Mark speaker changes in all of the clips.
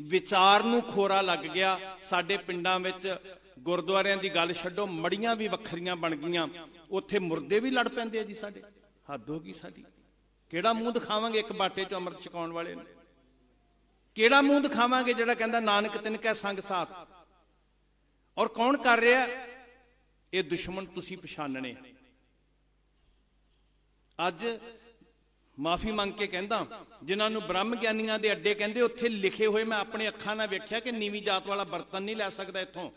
Speaker 1: ਵਿਚਾਰ ਨੂੰ ਖੋਰਾ ਲੱਗ ਗਿਆ। ਸਾਡੇ ਪਿੰਡਾਂ ਵਿੱਚ ਗੁਰਦੁਆਰਿਆਂ ਦੀ ਗੱਲ ਛੱਡੋ, ਮੜੀਆਂ ਵੀ ਵੱਖਰੀਆਂ ਬਣ ਗਈਆਂ। ਉੱਥੇ ਮੁਰਦੇ ਵੀ ਲੜ ਪੈਂਦੇ ਆ ਜੀ ਸਾਡੇ। ਹੱਦ ਹੋ ਗਈ ਸਾਡੀ। ਕਿਹੜਾ ਮੂੰਹ ਦਿਖਾਵਾਂਗੇ ਇੱਕ ਬਾਟੇ ਚ ਅੰਮ੍ਰਿਤ ਛਕਾਉਣ ਵਾਲੇ ਨੂੰ? ਕਿਹੜਾ ਮੂੰਹ ਦਿਖਾਵਾਂਗੇ ਜਿਹੜਾ ਕਹਿੰਦਾ, ਨਾਨਕ ਤਿਨ ਕੈ ਸੰਗ ਸਾਥ? ਔਰ ਕੌਣ ਕਰ ਰਿਹਾ? ਇਹ ਦੁਸ਼ਮਣ ਤੁਸੀਂ ਪਛਾਣਨੇ। ਅੱਜ ਮਾਫੀ ਮੰਗ ਕੇ ਕਹਿੰਦਾ ਜਿਨ੍ਹਾਂ ਨੂੰ ਬ੍ਰਹਮ ਗਿਆਨੀਆਂ ਦੇ ਅੱਡੇ ਕਹਿੰਦੇ ਉੱਥੇ ਲਿਖੇ ਹੋਏ ਮੈਂ ਆਪਣੇ ਅੱਖਾਂ ਨਾਲ ਵੇਖਿਆ ਕਿ ਨੀਵੀਂ ਜਾਤ ਵਾਲਾ ਬਰਤਨ ਨਹੀਂ ਲੈ ਸਕਦਾ ਇੱਥੋਂ।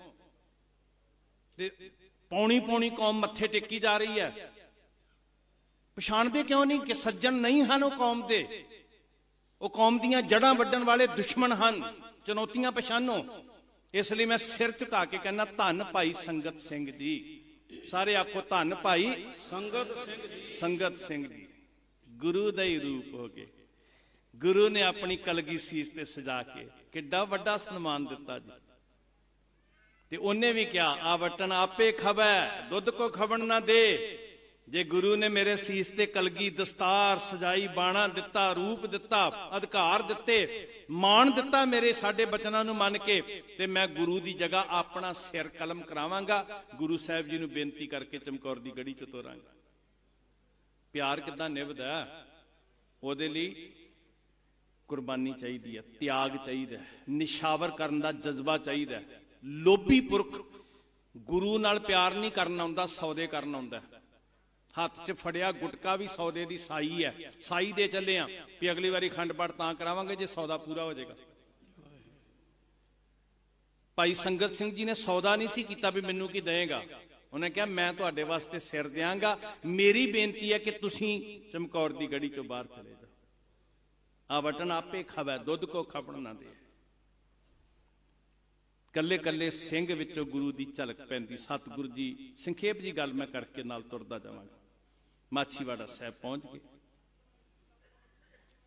Speaker 1: ਤੇ ਪੌਣੀ ਪੌਣੀ ਕੌਮ ਮੱਥੇ ਟੇਕੀ ਜਾ ਰਹੀ ਹੈ। ਪਛਾਣਦੇ ਕਿਉਂ ਨਹੀਂ ਕਿ ਸੱਜਣ ਨਹੀਂ ਹਨ ਉਹ ਕੌਮ ਦੇ? ਉਹ ਕੌਮ ਦੀਆਂ ਜੜਾਂ ਵੱਢਣ ਵਾਲੇ ਦੁਸ਼ਮਣ ਹਨ ਚੁਣੌਤੀਆਂ ਪਛਾਨੋ ਇਸ ਲਈ ਮੈਂ ਸਿਰ ਝੁਕਾ ਕੇ ਕਹਿੰਦਾ ਧੰਨ ਭਾਈ ਸੰਗਤ ਸਿੰਘ ਜੀ। ਸਾਰੇ ਆਖੋ ਧੰਨ ਭਾਈ
Speaker 2: ਸੰਗਤ ਸਿੰਘ ਜੀ।
Speaker 1: ਸੰਗਤ ਸਿੰਘ ਜੀ। ਗੁਰੂ ਦਾ ਹੀ ਰੂਪ ਹੋ ਗਏ। ਗੁਰੂ ਨੇ ਆਪਣੀ ਕਲਗੀ ਸੀਸ ਤੇ ਸਜਾ ਕੇ ਕਿੱਡਾ ਵੱਡਾ ਸਨਮਾਨ ਦਿੱਤਾ ਜੀ। ਤੇ ਉਹਨੇ ਵੀ ਕਿਹਾ, ਆ ਵਟਨ ਆਪੇ ਖਬੈ, ਦੁੱਧ ਕੋ ਖਵਣ ਨਾ ਦੇ। ਜੇ ਗੁਰੂ ਨੇ ਮੇਰੇ ਸੀਸ ਤੇ ਕਲਗੀ ਦਸਤਾਰ ਸਜਾਈ, ਬਾਣਾ ਦਿੱਤਾ, ਰੂਪ ਦਿੱਤਾ, ਅਧਿਕਾਰ ਦਿੱਤੇ, ਮਾਣ ਦਿੱਤਾ ਮੇਰੇ ਸਾਡੇ ਬਚਨਾਂ ਨੂੰ ਮੰਨ ਕੇ, ਤੇ ਮੈਂ ਗੁਰੂ ਦੀ ਜਗ੍ਹਾ ਆਪਣਾ ਸਿਰ ਕਲਮ ਕਰਾਵਾਂਗਾ। ਗੁਰੂ ਸਾਹਿਬ ਜੀ ਨੂੰ ਬੇਨਤੀ ਕਰਕੇ ਚਮਕੌਰ ਦੀ ਗੜੀ ਚ ਤੋਰਾਂਗਾ ਪਿਆਰ ਕਿੱਦਾਂ ਨਿਭਦਾ ਉਹਦੇ ਲਈ ਕੁਰਬਾਨੀ ਚਾਹੀਦੀ ਹੈ, ਤਿਆਗ ਚਾਹੀਦਾ ਹੈ, ਨਿਸ਼ਾਵਰ ਕਰਨ ਦਾ ਜਜ਼ਬਾ ਚਾਹੀਦਾ ਹੈ। ਲੋਭੀ ਪੁਰਖ ਗੁਰੂ ਨਾਲ ਪਿਆਰ ਨਹੀਂ ਕਰਨ ਆਉਂਦਾ, ਸੌਦੇ ਕਰਨ ਆਉਂਦਾ ਹੱਥ 'ਚ ਫੜਿਆ ਗੁਟਕਾ ਵੀ ਸੌਦੇ ਦੀ ਸਾਈ ਹੈ। ਸਾਈ ਦੇ ਚੱਲੇ ਆ ਵੀ ਅਗਲੀ ਵਾਰੀ ਖੰਡ ਪਾਠ ਤਾਂ ਕਰਾਵਾਂਗੇ ਜੇ ਸੌਦਾ ਪੂਰਾ ਹੋ ਜਾਏਗਾ। ਭਾਈ ਸੰਗਤ ਸਿੰਘ ਜੀ ਨੇ ਸੌਦਾ ਨਹੀਂ ਸੀ ਕੀਤਾ ਵੀ ਮੈਨੂੰ ਕੀ ਦੇਏਗਾ ਉਹਨੇ ਕਿਹਾ, ਮੈਂ ਤੁਹਾਡੇ ਵਾਸਤੇ ਸਿਰ ਦਿਆਂਗਾ। ਮੇਰੀ ਬੇਨਤੀ ਹੈ ਕਿ ਤੁਸੀਂ ਚਮਕੌਰ ਦੀ ਗੜੀ ਚੋਂ ਬਾਹਰ ਚਲੇ ਜਾਓ। ਆ ਵਟਨ ਆਪੇ ਖਵੈ, ਦੁੱਧ ਕੋ ਖਪਣ ਨਾ ਦੇ। ਕੱਲੇ ਕੱਲੇ ਸਿੰਘ ਵਿੱਚੋਂ ਗੁਰੂ ਦੀ ਝਲਕ ਪੈਂਦੀ। ਸਤਿਗੁਰੂ ਜੀ, ਸੰਖੇਪ ਜੀ ਗੱਲ ਮੈਂ ਕਰਕੇ ਨਾਲ ਤੁਰਦਾ ਜਾਵਾਂਗਾ। ਮਾਛੀਵਾੜਾ ਸਾਹਿਬ ਪਹੁੰਚ ਗਏ।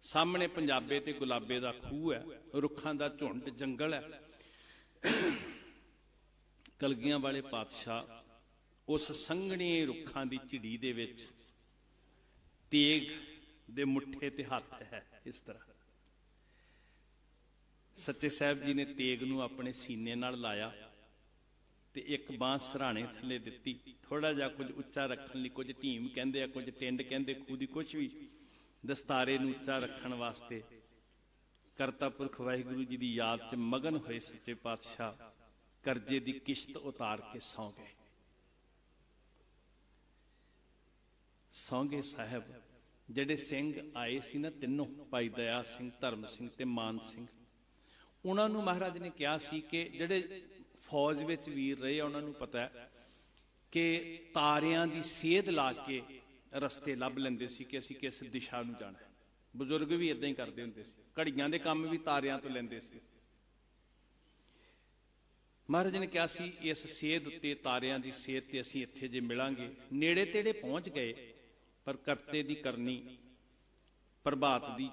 Speaker 1: ਸਾਹਮਣੇ ਪੰਜਾਬੇ ਤੇ ਗੁਲਾਬੇ ਦਾ ਖੂਹ ਹੈ, ਰੁੱਖਾਂ ਦਾ ਝੁੰਡ, ਜੰਗਲ ਹੈ। ਕਲਗੀਆਂ ਵਾਲੇ ਪਾਤਸ਼ਾਹ ਉਸ ਸੰਘਣੇ ਰੁੱਖਾਂ ਦੀ ਝਿੜੀ ਦੇ ਵਿੱਚ ਤੇਗ ਦੇ ਮੁੱਠੇ ਤੇ ਹੱਥ ਹੈ, ਇਸ ਤਰ੍ਹਾਂ। ਸੱਚੇ ਸਾਹਿਬ ਜੀ ਨੇ ਤੇਗ ਨੂੰ ਆਪਣੇ ਸੀਨੇ ਨਾਲ ਲਾਇਆ ਤੇ ਇੱਕ ਬਾਹ ਸਰਾਣੇ ਥੱਲੇ ਦਿੱਤੀ। ਥੋੜਾ ਜਿਹਾ ਕੁਝ ਉੱਚਾ ਰੱਖਣ ਲਈ ਕੁਝ ਢੀਮ ਕਹਿੰਦੇ ਆ, ਕੁਝ ਟਿੰਡ ਕਹਿੰਦੇ, ਖੂਹ ਦੀ ਕੁਝ ਵੀ ਦਸਤਾਰੇ ਨੂੰ ਉੱਚਾ ਰੱਖਣ ਵਾਸਤੇ ਕਰਤਾ ਪੁਰਖ ਵਾਹਿਗੁਰੂ ਜੀ ਦੀ ਯਾਦ 'ਚ ਮਗਨ ਹੋਏ ਸੱਚੇ ਪਾਤਸ਼ਾਹ ਕਰਜ਼ੇ ਦੀ ਕਿਸ਼ਤ ਉਤਾਰ ਕੇ ਸੌਂ ਗਏ। ਸੌਂਗੇ ਸਾਹਿਬ ਜਿਹੜੇ ਸਿੰਘ ਆਏ ਸੀ ਨਾ ਤਿੰਨੋਂ ਭਾਈ ਦਇਆ ਸਿੰਘ ਧਰਮ ਸਿੰਘ ਤੇ ਮਾਨ ਸਿੰਘ। ਉਹਨਾਂ ਨੂੰ ਮਹਾਰਾਜ ਨੇ ਕਿਹਾ ਸੀ ਕਿ ਜਿਹੜੇ ਫੌਜ ਵਿੱਚ ਵੀਰ ਰਹੇ ਆ, ਉਹਨਾਂ ਨੂੰ ਪਤਾ ਹੈ ਕਿ ਤਾਰਿਆਂ ਦੀ ਸੇਧ ਲਾ ਕੇ ਰਸਤੇ ਲੱਭ ਲੈਂਦੇ ਸੀ ਕਿ ਅਸੀਂ ਕਿਸ ਦਿਸ਼ਾ ਨੂੰ ਜਾਣਾ ਬਜ਼ੁਰਗ ਵੀ ਇਦਾਂ ਹੀ ਕਰਦੇ ਹੁੰਦੇ ਸੀ। ਘੜੀਆਂ ਦੇ ਕੰਮ ਵੀ ਤਾਰਿਆਂ ਤੋਂ ਲੈਂਦੇ ਸੀ। ਮਹਾਰਾਜ ਨੇ ਕਿਹਾ ਸੀ ਇਸ ਸੇਧ ਉੱਤੇ ਤਾਰਿਆਂ ਦੀ ਸੇਧ ਤੇ ਅਸੀਂ ਇੱਥੇ ਜੇ ਮਿਲਾਂਗੇ ਨੇੜੇ ਤੇੜੇ ਪਹੁੰਚ ਗਏ ਪਰ ਕਰਤੇ ਦੀ ਕਰਨੀ, ਪ੍ਰਭਾਤ ਦੀ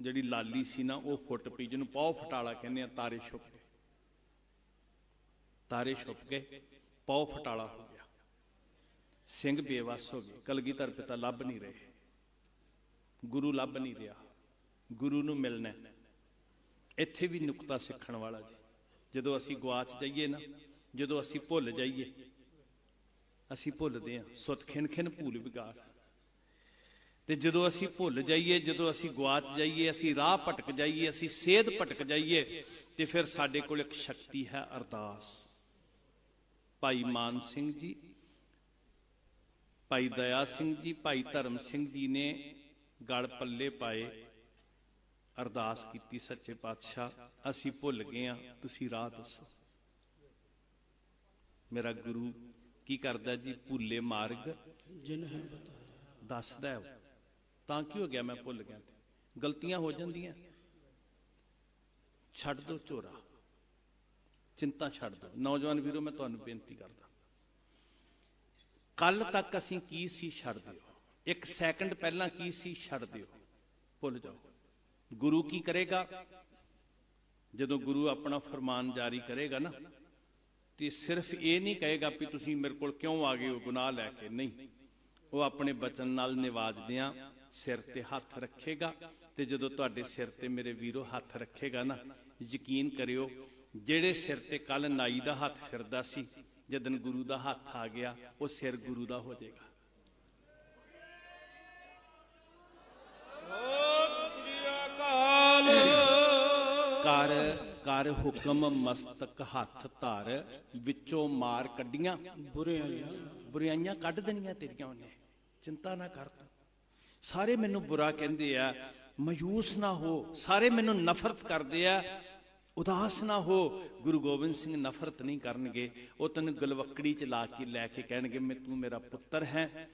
Speaker 1: ਜਿਹੜੀ ਲਾਲੀ ਸੀ ਨਾ, ਉਹ ਫੁੱਟ ਪਈ, ਜਿਹਨੂੰ ਪੌ ਫਟਾਲਾ ਕਹਿੰਦੇ ਆ, ਤਾਰੇ ਛੁਪ ਗਏ। ਤਾਰੇ ਛੁਪ ਗਏ ਪੌ ਫਟਾਲਾ ਹੋ ਗਿਆ। ਸਿੰਘ ਬੇਵੱਸ ਹੋ ਗਏ, ਕਲਗੀਧਰ ਪਿਤਾ ਲੱਭ ਨਹੀਂ ਰਹੇ। ਗੁਰੂ ਲੱਭ ਨਹੀਂ ਰਿਹਾ। ਗੁਰੂ ਨੂੰ ਮਿਲਣਾ ਇੱਥੇ ਵੀ ਨੁਕਤਾ ਸਿੱਖਣ ਵਾਲਾ ਜੀ। ਜਦੋਂ ਅਸੀਂ ਗਵਾਚ ਜਾਈਏ ਨਾ, ਜਦੋਂ ਅਸੀਂ ਭੁੱਲ ਜਾਈਏ, ਅਸੀਂ ਭੁੱਲਦੇ ਹਾਂ। ਸੁਤ ਖਿਨ ਖਿਨ ਭੂਲ ਵਿਗਾੜ। ਤੇ ਜਦੋਂ ਅਸੀਂ ਭੁੱਲ ਜਾਈਏ ਜਦੋਂ ਅਸੀਂ ਗਵਾਚ ਜਾਈਏ ਅਸੀਂ ਰਾਹ ਭਟਕ ਜਾਈਏ ਅਸੀਂ ਸੇਧ ਭਟਕ ਜਾਈਏ ਤੇ ਫਿਰ ਸਾਡੇ ਕੋਲ ਇੱਕ ਸ਼ਕਤੀ ਹੈ ਅਰਦਾਸ। ਭਾਈ ਮਾਨ ਸਿੰਘ ਜੀ ਭਾਈ ਦਇਆ ਸਿੰਘ ਜੀ ਭਾਈ ਧਰਮ ਸਿੰਘ ਜੀ ਨੇ ਗਲ ਪੱਲੇ ਪਾਏ ਅਰਦਾਸ ਕੀਤੀ ਸੱਚੇ ਪਾਤਸ਼ਾਹ ਅਸੀਂ ਭੁੱਲ ਗਏ ਆ ਤੁਸੀਂ ਰਾਹ ਦੱਸੋ। ਮੇਰਾ ਗੁਰੂ ਕੀ ਕਰਦਾ ਜੀ? ਭੁੱਲੇ ਮਾਰਗ।
Speaker 2: ਜਿਨ ਹੈ ਬਤਾਇਆ
Speaker 1: ਦੱਸਦਾ ਹੈ। ਤਾਂ ਕੀ ਹੋ ਗਿਆ? ਮੈਂ ਭੁੱਲ ਗਿਆ। ਗਲਤੀਆਂ ਹੋ ਜਾਂਦੀਆਂ। ਛੱਡ ਦੋ ਝੋਰਾ। ਚਿੰਤਾ ਛੱਡ ਦੋ ਨੌਜਵਾਨ ਵੀਰੋ, ਮੈਂ ਤੁਹਾਨੂੰ ਬੇਨਤੀ ਕਰਦਾ। ਕੱਲ ਤੱਕ ਅਸੀਂ ਕੀ ਸੀ ਛੱਡ ਦਿਓ? ਇੱਕ ਸੈਕਿੰਡ ਪਹਿਲਾਂ ਕੀ ਸੀ ਛੱਡ ਦਿਓ? ਭੁੱਲ ਜਾਓ। ਗੁਰੂ ਕੀ ਕਰੇਗਾ? ਜਦੋਂ ਗੁਰੂ ਆਪਣਾ ਫਰਮਾਨ ਜਾਰੀ ਕਰੇਗਾ ਨਾ, ਤੇ ਸਿਰਫ ਇਹ ਨਹੀਂ ਕਹੇਗਾ ਵੀ ਤੁਸੀਂ ਮੇਰੇ ਕੋਲ ਕਿਉਂ ਆ ਗਏ ਹੋ? ਗੁਨਾਹ ਲੈ ਕੇ। ਨਹੀਂ। ਉਹ ਆਪਣੇ ਬਚਨ ਨਾਲ ਨਿਵਾਜਦਿਆਂ ਸਿਰ ਤੇ ਹੱਥ ਰੱਖੇਗਾ ਤੇ ਜਦੋਂ ਤੁਹਾਡੇ ਸਿਰ ਤੇ ਮੇਰੇ ਵੀਰੋ ਹੱਥ ਰੱਖੇਗਾ ਨਾ ਯਕੀਨ ਕਰਿਓ ਜਿਹੜੇ ਸਿਰ ਤੇ ਕੱਲ ਨਾਈ ਦਾ ਹੱਥ ਫਿਰਦਾ ਸੀ ਜਦੋਂ ਗੁਰੂ ਦਾ ਹੱਥ ਆ ਗਿਆ ਉਹ ਸਿਰ ਗੁਰੂ ਦਾ ਹੋ ਜਾਏਗਾ। ਕਰ ਕਰ ਹੁਕਮ ਮਸਤਕ ਹੱਥ ਧਰ ਵਿੱਚੋਂ ਮਾਰ ਕੱਢੀਆਂ।
Speaker 2: ਬੁਰੇ ਆਇਆ
Speaker 1: ਬੁਰਾਈਆਂ ਕੱਢ ਦੇਣੀਆਂ ਤੇਰੀਆਂ ਉਹਨੇ। ਚਿੰਤਾ ਨਾ ਕਰ ਸਾਰੇ ਮੈਨੂੰ ਬੁਰਾ ਕਹਿੰਦੇ ਆ, ਮਯੂਸ ਨਾ ਹੋ, ਸਾਰੇ ਮੈਨੂੰ ਨਫ਼ਰਤ ਕਰਦੇ ਆ, ਉਦਾਸ ਨਾ ਹੋ। ਗੁਰੂ ਗੋਬਿੰਦ ਸਿੰਘ ਨਫ਼ਰਤ ਨਹੀਂ ਕਰਨਗੇ, ਉਹ ਤੈਨੂੰ ਗਲਵਕੜੀ ਚ ਲਾ ਕੇ, ਲੈ ਕੇ ਕਹਿਣਗੇ, ਮੈਂ, ਤੂੰ ਮੇਰਾ ਪੁੱਤਰ ਹੈ,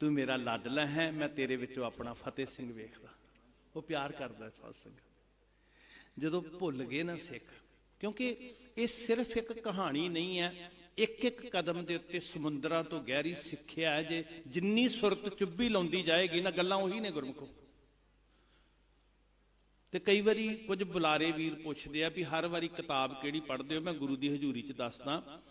Speaker 1: ਤੂੰ ਮੇਰਾ ਲਾਡਲਾ ਹੈ, ਮੈਂ ਤੇਰੇ ਵਿੱਚੋਂ ਆਪਣਾ ਫਤਿਹ ਸਿੰਘ ਵੇਖਦਾ। ਉਹ ਪਿਆਰ ਕਰਦਾ ਸਾਧ ਸੰਗਤ। ਜਦੋਂ ਭੁੱਲ ਗਏ ਨਾ ਸਿੱਖ, ਕਿਉਂਕਿ ਇਹ ਸਿਰਫ ਇੱਕ ਕਹਾਣੀ ਨਹੀਂ ਹੈ ਇੱਕ ਇੱਕ ਕਦਮ ਦੇ ਉੱਤੇ ਸਮੁੰਦਰਾਂ ਤੋਂ ਗਹਿਰੀ ਸਿੱਖਿਆ ਹੈ ਜੇ ਜਿੰਨੀ ਸੁਰਤ ਚੁੱਭੀ ਲਾਉਂਦੀ ਜਾਏਗੀ ਨਾ ਗੱਲਾਂ ਉਹੀ ਨੇ ਗੁਰਮੁਖੋ। ਤੇ ਕਈ ਵਾਰੀ ਕੁਝ ਬੁਲਾਰੇ ਵੀਰ ਪੁੱਛਦੇ ਆ ਵੀ ਹਰ ਵਾਰੀ ਕਿਤਾਬ ਕਿਹੜੀ ਪੜ੍ਹਦੇ ਹੋ? ਮੈਂ ਗੁਰੂ ਦੀ ਹਜ਼ੂਰੀ 'ਚ ਦੱਸਦਾ,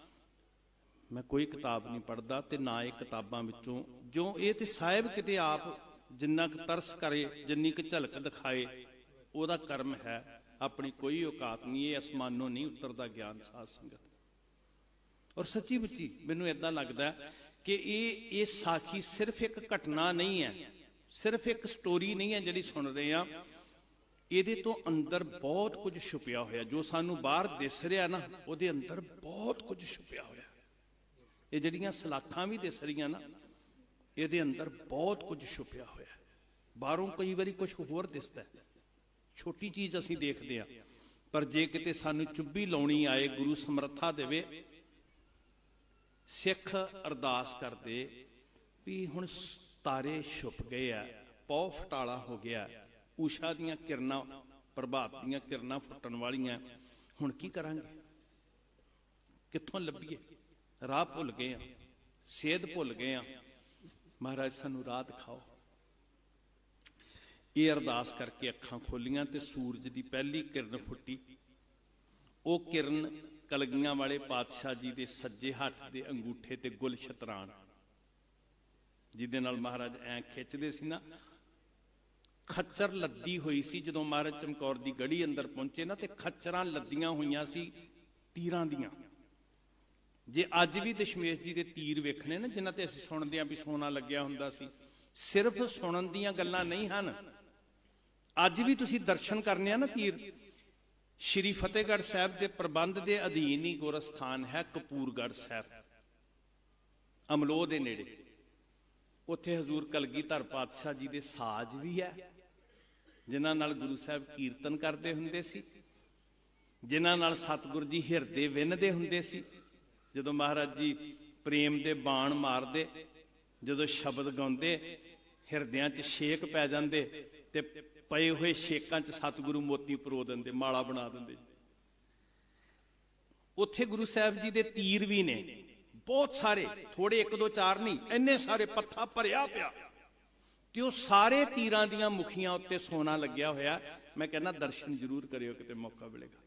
Speaker 1: ਮੈਂ ਕੋਈ ਕਿਤਾਬ ਨਹੀਂ ਪੜ੍ਹਦਾ ਤੇ ਨਾ ਇਹ ਕਿਤਾਬਾਂ ਵਿੱਚੋਂ, ਜੋ ਇਹ ਤੇ ਸਾਹਿਬ ਕਿਤੇ ਆਪ ਜਿੰਨਾ ਕੁ ਤਰਸ ਕਰੇ, ਜਿੰਨੀ ਕੁ ਝਲਕ ਦਿਖਾਏ, ਉਹਦਾ ਕਰਮ ਹੈ। ਆਪਣੀ ਕੋਈ ਔਕਾਤ ਨਹੀਂ, ਇਹ ਅਸਮਾਨੋਂ ਨਹੀਂ ਉਤਰਦਾ ਗਿਆਨ ਸਾਧ ਸੰਗਤ। ਔਰ ਸੱਚੀ ਮੁੱਚੀ ਮੈਨੂੰ ਇਦਾਂ ਲੱਗਦਾ ਕਿ ਇਹ ਇਹ ਸਾਖੀ ਸਿਰਫ ਇੱਕ ਘਟਨਾ ਨਹੀਂ ਹੈ। ਸਿਰਫ ਇੱਕ ਸਟੋਰੀ ਨਹੀਂ ਹੈ ਜਿਹੜੀ ਸੁਣ ਰਹੇ ਆ ਇਹਦੇ ਤੋਂ ਅੰਦਰ ਬਹੁਤ ਕੁਝ ਛੁਪਿਆ ਹੋਇਆ। ਜੋ ਸਾਨੂੰ ਬਾਹਰ ਦਿਸ ਰਿਹਾ ਨਾ, ਉਹਦੇ ਅੰਦਰ ਬਹੁਤ ਕੁਝ ਛੁਪਿਆ ਹੋਇਆ। ਇਹ ਜਿਹੜੀਆਂ ਸਲਾਖਾਂ ਵੀ ਦਿਸ ਰਹੀਆਂ ਨਾ, ਇਹਦੇ ਅੰਦਰ ਬਹੁਤ ਕੁਝ ਛੁਪਿਆ ਹੋਇਆ। ਬਾਹਰੋਂ ਕਈ ਵਾਰੀ ਕੁਝ ਹੋਰ ਦਿਸਦਾ ਛੋਟੀ ਚੀਜ਼ ਅਸੀਂ ਦੇਖਦੇ ਆ ਪਰ ਜੇ ਕਿਤੇ ਸਾਨੂੰ ਚੁੱਭੀ ਲਾਉਣੀ ਆਏ, ਗੁਰੂ ਸਮਰੱਥਾ ਦੇਵੇ ਸਿੱਖ ਅਰਦਾਸ ਕਰਦੇ ਵੀ ਹੁਣ ਤਾਰੇ ਛੁਪ ਗਏ ਆ ਪੌ ਫਟਾਲਾ ਹੋ ਗਿਆ, ਊਸ਼ਾ ਦੀਆਂ ਕਿਰਨਾਂ, ਪ੍ਰਭਾਤ ਦੀਆਂ ਕਿਰਨਾਂ ਫੁੱਟਣ ਵਾਲੀਆਂ, ਹੁਣ ਕੀ ਕਰਾਂਗੇ? ਕਿੱਥੋਂ ਲੱਭੀਏ? ਰਾਹ ਭੁੱਲ ਗਏ ਆ, ਸੇਧ ਭੁੱਲ ਗਏ ਆ। ਮਹਾਰਾਜ, ਸਾਨੂੰ ਰਾਹ ਦਿਖਾਓ। ਇਹ ਅਰਦਾਸ ਕਰਕੇ ਅੱਖਾਂ ਖੋਲੀਆਂ ਤੇ ਸੂਰਜ ਦੀ ਪਹਿਲੀ ਕਿਰਨ ਫੁੱਟੀ। ਉਹ ਕਿਰਨ ਕਲਗੀਆਂ ਵਾਲੇ ਪਾਤਸ਼ਾਹ ਜੀ ਦੇ ਸੱਜੇ ਹੱਥ ਦੇ ਅੰਗੂਠੇ ਤੇ ਗੁਲ ਸ਼ਤਰਾਨ ਜਿਹਦੇ ਨਾਲ ਮਹਾਰਾਜ ਐ ਖਿੱਚਦੇ ਸੀ ਨਾ, ਖੱਚਰ ਲੱਦੀ ਹੋਈ ਸੀ ਜਦੋਂ ਮਹਾਰਾਜ ਚਮਕੌਰ ਦੀ ਗੜੀ ਅੰਦਰ ਪਹੁੰਚੇ ਨਾ ਤੇ ਖੱਚਰਾਂ ਲੱਦੀਆਂ ਹੋਈਆਂ ਸੀ ਤੀਰਾਂ ਦੀਆਂ। ਜੇ ਅੱਜ ਵੀ ਦਸ਼ਮੇਸ਼ ਜੀ ਦੇ ਤੀਰ ਵੇਖਣੇ ਨਾ, ਜਿਨ੍ਹਾਂ ਤੇ ਅਸੀਂ ਸੁਣਦੇ ਆਂ ਵੀ ਸੋਨਾ ਲੱਗਿਆ ਹੁੰਦਾ ਸੀ, ਸਿਰਫ ਸੁਣਨ ਦੀਆਂ ਗੱਲਾਂ ਨਹੀਂ ਹਨ। ਅੱਜ ਵੀ ਤੁਸੀਂ ਦਰਸ਼ਨ ਕਰਨੇ ਆ ਨਾ ਤੀਰ ਸ਼੍ਰੀ ਫਤਿਹਗੜ੍ਹ ਸਾਹਿਬ ਦੇ ਪ੍ਰਬੰਧ ਦੇ ਅਧੀਨ ਹੀ ਗੁਰਸਥਾਨ ਹੈ ਕਪੂਰਗੜ੍ਹ ਸਾਹਿਬ। ਅਮਲੋਹ ਦੇ ਨੇੜੇ। ਉੱਥੇ ਹਜ਼ੂਰ ਕਲਗੀਧਰ ਪਾਤਸ਼ਾਹ ਜੀ ਦੇ ਸਾਜ਼ ਵੀ ਹੈ, ਜਿਨ੍ਹਾਂ ਨਾਲ ਗੁਰੂ ਸਾਹਿਬ ਕੀਰਤਨ ਕਰਦੇ ਹੁੰਦੇ ਸੀ, ਜਿਨ੍ਹਾਂ ਨਾਲ ਸਤਿਗੁਰ ਜੀ ਹਿਰਦੇ ਵਿੰਨਦੇ ਹੁੰਦੇ ਸੀ। ਜਦੋਂ ਮਹਾਰਾਜ ਜੀ ਪ੍ਰੇਮ ਦੇ ਬਾਣ ਮਾਰਦੇ, ਜਦੋਂ ਸ਼ਬਦ ਗਾਉਂਦੇ, ਹਿਰਦਿਆਂ 'ਚ ਛੇਕ ਪੈ ਜਾਂਦੇ ਤੇ ਪਏ ਹੋਏ ਛੇਕਾਂ 'ਚ ਸਤਿਗੁਰੂ ਮੋਤੀ ਪਰੋ ਦਿੰਦੇ, ਮਾਲਾ ਬਣਾ ਦਿੰਦੇ। ਉੱਥੇ ਗੁਰੂ ਸਾਹਿਬ ਜੀ ਦੇ ਤੀਰ ਵੀ ਨੇ। ਬਹੁਤ ਸਾਰੇ ਥੋੜੇ ਇੱਕ ਦੋ ਚਾਰ ਨਹੀਂ, ਇੰਨੇ ਸਾਰੇ ਪੱਥਾ ਭਰਿਆ ਪਿਆ। ਤੇ ਉਹ ਸਾਰੇ ਤੀਰਾਂ ਦੀਆਂ ਮੁਖੀਆਂ ਉੱਤੇ ਸੋਨਾ ਲੱਗਿਆ ਹੋਇਆ। ਮੈਂ ਕਹਿੰਦਾ ਦਰਸ਼ਨ ਜ਼ਰੂਰ ਕਰਿਓ ਕਿਤੇ ਮੌਕਾ ਮਿਲੇਗਾ।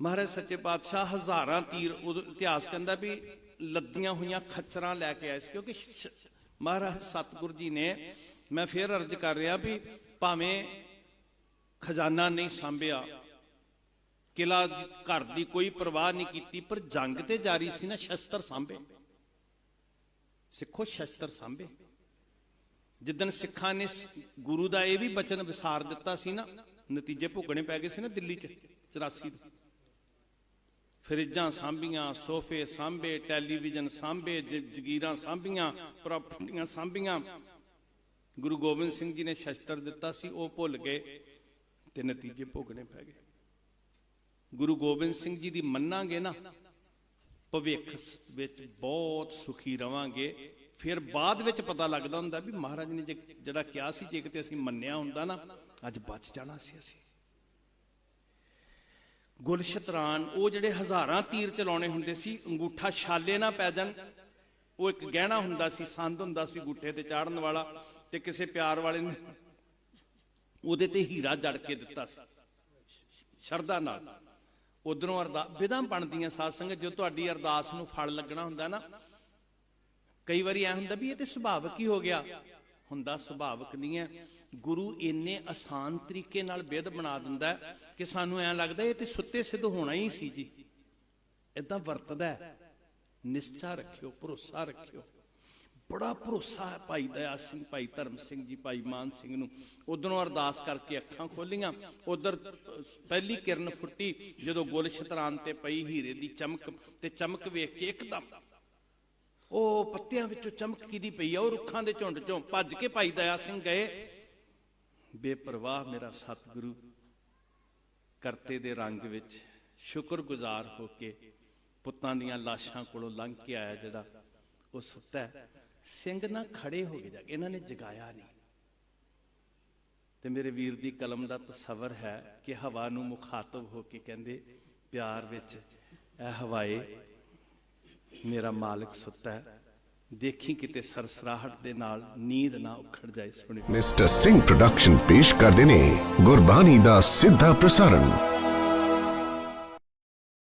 Speaker 1: ਮਹਾਰਾਜ ਸੱਚੇ ਪਾਤਸ਼ਾਹ ਹਜ਼ਾਰਾਂ ਤੀਰ ਉਹ ਇਤਿਹਾਸ ਕਹਿੰਦਾ ਵੀ ਲੱਦੀਆਂ ਹੋਈਆਂ ਖੱਚਰਾਂ ਲੈ ਕੇ ਆਏ ਸੀ, ਕਿਉਂਕਿ ਮਹਾਰਾਜ ਸਤਿਗੁਰੂ ਜੀ ਨੇ ਮੈਂ ਫੇਰ ਅਰਜ਼ ਕਰ ਰਿਹਾ ਵੀ ਭਾਵੇਂ ਖਜ਼ਾਨਾ ਨਹੀਂ ਸੰਭਿਆ ਕਿਲਾ ਘਰ ਦੀ ਕੋਈ ਪਰਵਾਹ ਨਹੀਂ ਕੀਤੀ, ਪਰ ਜੰਗ ਤੇ ਜਾਰੀ ਸੀ ਨਾ, ਸ਼ਸਤਰ ਸਾਂਭੇ। ਸਿੱਖੋ, ਸ਼ਸਤਰ ਸਾਂਭੇ। ਜਿੱਦਨ ਸਿੱਖਾਂ ਨੇ ਗੁਰੂ ਦਾ ਇਹ ਵੀ ਬਚਨ ਵਿਸਾਰ ਦਿੱਤਾ ਸੀ ਨਾ, ਨਤੀਜੇ ਭੁਗਣੇ ਪੈ ਗਏ ਸੀ ਨਾ ਦਿੱਲੀ 'ਚ 84 ਦੇ ਫਰਿੱਜਾਂ ਸਾਂਭੀਆਂ, ਸੋਫੇ ਸਾਂਭੇ, ਟੈਲੀਵਿਜ਼ਨ ਸਾਂਭੇ ਜਗੀਰਾਂ ਸਾਂਭੀਆਂ, ਪ੍ਰਾਪਰਟੀਆਂ ਸਾਂਭੀਆਂ। ਗੁਰੂ ਗੋਬਿੰਦ ਸਿੰਘ ਜੀ ਨੇ ਸ਼ਸਤਰ ਦਿੱਤਾ ਸੀ, ਉਹ ਭੁੱਲ ਗਏ ਤੇ ਨਤੀਜੇ ਭੋਗਣੇ ਪੈ ਗਏ। ਗੁਰੂ ਗੋਬਿੰਦ ਸਿੰਘ ਜੀ ਦੀ ਮੰਨਾਂਗੇ ਨਾ, ਭਵਿੱਖ ਵਿੱਚ ਬਹੁਤ ਸੁਖੀ ਰਵਾਂਗੇ। ਫਿਰ ਬਾਅਦ ਵਿੱਚ ਪਤਾ ਲੱਗਦਾ ਹੁੰਦਾ ਵੀ ਮਹਾਰਾਜ ਨੇ ਜੇ ਜਿਹੜਾ ਕਿਹਾ ਸੀ, ਜੇ ਕਿਤੇ ਅਸੀਂ ਮੰਨਿਆ ਹੁੰਦਾ ਨਾ, ਅੱਜ ਬਚ ਜਾਣਾ ਸੀ ਅਸੀਂ। ਗੁਲਸ਼ਤਰਾਨ, ਉਹ ਜਿਹੜੇ ਹਜ਼ਾਰਾਂ ਤੀਰ ਚਲਾਉਣੇ ਹੁੰਦੇ ਸੀ, ਅੰਗੂਠਾ ਛਾਲੇ ਨਾ ਪੈ ਜਾਣ, ਉਹ ਇੱਕ ਗਹਿਣਾ ਹੁੰਦਾ ਸੀ, ਸੰਦ ਹੁੰਦਾ ਸੀ ਗੁੱਠੇ ਤੇ ਚਾੜਨ ਵਾਲਾ ਤੇ ਕਿਸੇ ਪਿਆਰ ਵਾਲੇ ਨੇ ਉਹਦੇ ਤੇ ਹੀਰਾ ਜੜ ਕੇ ਦਿੱਤਾ ਸੀ। ਸ਼ਰਧਾ ਨਾਲ। ਉਧਰੋਂ ਅਰਦਾ, ਵਿਧਾਂ ਬਣਦੀਆਂ ਸਾਧ ਸੰਗਤ ਜੋ ਤੁਹਾਡੀ ਅਰਦਾਸ ਨੂੰ ਫਲ ਲੱਗਣਾ ਹੁੰਦਾ ਨਾ, ਕਈ ਵਾਰੀ ਐ ਹੁੰਦਾ ਵੀ ਇਹ ਤੇ ਸੁਭਾਵਿਕ ਹੀ ਹੋ ਗਿਆ। ਹੁੰਦਾ ਸੁਭਾਵਿਕ ਨਹੀਂ ਹੈ। ਗੁਰੂ ਇੰਨੇ ਆਸਾਨ ਤਰੀਕੇ ਨਾਲ ਵਿਦ ਬਣਾ ਦਿੰਦਾ ਕਿ ਸਾਨੂੰ ਐਂ ਲੱਗਦਾ ਇਹ ਤੇ ਸੁੱਤੇ ਸਿੱਧ ਹੋਣਾ ਹੀ ਸੀ ਜੀ। ਇਦਾਂ ਵਰਤਦਾ ਨਿਸ਼ਚਾ ਰੱਖਿਓ, ਭਰੋਸਾ ਰੱਖਿਓ। ਬੜਾ ਭਰੋਸਾ ਹੈ ਭਾਈ ਦਇਆ ਸਿੰਘ, ਭਾਈ ਧਰਮ ਸਿੰਘ ਜੀ, ਭਾਈ ਮਾਨ ਸਿੰਘ ਨੂੰ। ਉਧਰੋਂ ਅਰਦਾਸ ਕਰਕੇ ਅੱਖਾਂ ਖੋਲੀਆਂ। ਉਧਰ ਪਹਿਲੀ ਕਿਰਨ ਫੁੱਟੀ, ਜਦੋਂ ਗੁਲ ਸ਼ਤਰਾਨ ਤੇ ਪਈ ਹੀਰੇ ਦੀ ਚਮਕ ਤੇ ਚਮਕ ਵੇਖ ਕੇ ਇੱਕਦਮ ਉਹ ਪੱਤਿਆਂ ਵਿੱਚੋਂ ਚਮਕ ਕਿਦੀ ਪਈ ਆ? ਉਹ ਰੁੱਖਾਂ ਦੇ ਝੁੰਡ ਚੋਂ ਭੱਜ ਕੇ ਭਾਈ ਦਇਆ ਸਿੰਘ ਗਏ। ਬੇਪਰਵਾਹ ਮੇਰਾ ਸਤਿਗੁਰੂ ਕਰਤੇ ਦੇ ਰੰਗ ਵਿੱਚ ਸ਼ੁਕਰਗੁਜ਼ਾਰ ਹੋ ਕੇ ਪੁੱਤਾਂ ਦੀਆਂ ਲਾਸ਼ਾਂ ਕੋਲੋਂ ਲੰਘ ਕੇ ਆਇਆ ਜਿਹੜਾ ਉਹ ਸੁੱਤਾ ਹੈ। ਸਿੰਘ ਨਾ ਖੜੇ ਹੋ ਗਏ ਜਾ ਕੇ ਇਹਨਾਂ ਨੇ ਜਗਾਇਆ ਨਹੀਂ ਤੇ ਮੇਰੇ ਵੀਰ ਦੀ ਕਲਮ ਦਾ ਤਸਵਰ ਹੈ ਕਿ ਹਵਾ ਨੂੰ ਮੁਖਾਤਬ ਹੋ ਕੇ ਕਹਿੰਦੇ, ਪਿਆਰ ਵਿੱਚ ਇਹ ਹਵਾਏ, ਮੇਰਾ ਮਾਲਕ ਸੁੱਤਾ ਹੈ ਦੇਖੀ ਕਿਤੇ ਸਰਸਰਾਹਟ ਦੇ ਨਾਲ ਨੀਂਦ ਨਾ ਉਖੜ ਜਾਏ ਸੁਣੀ
Speaker 3: ਮਿਸਟਰ ਸਿੰਘ ਪ੍ਰੋਡਕਸ਼ਨ ਪੇਸ਼ ਕਰਦੇ ਨੇ ਗੁਰਬਾਣੀ ਦਾ ਸਿੱਧਾ ਪ੍ਰਸਾਰਣ।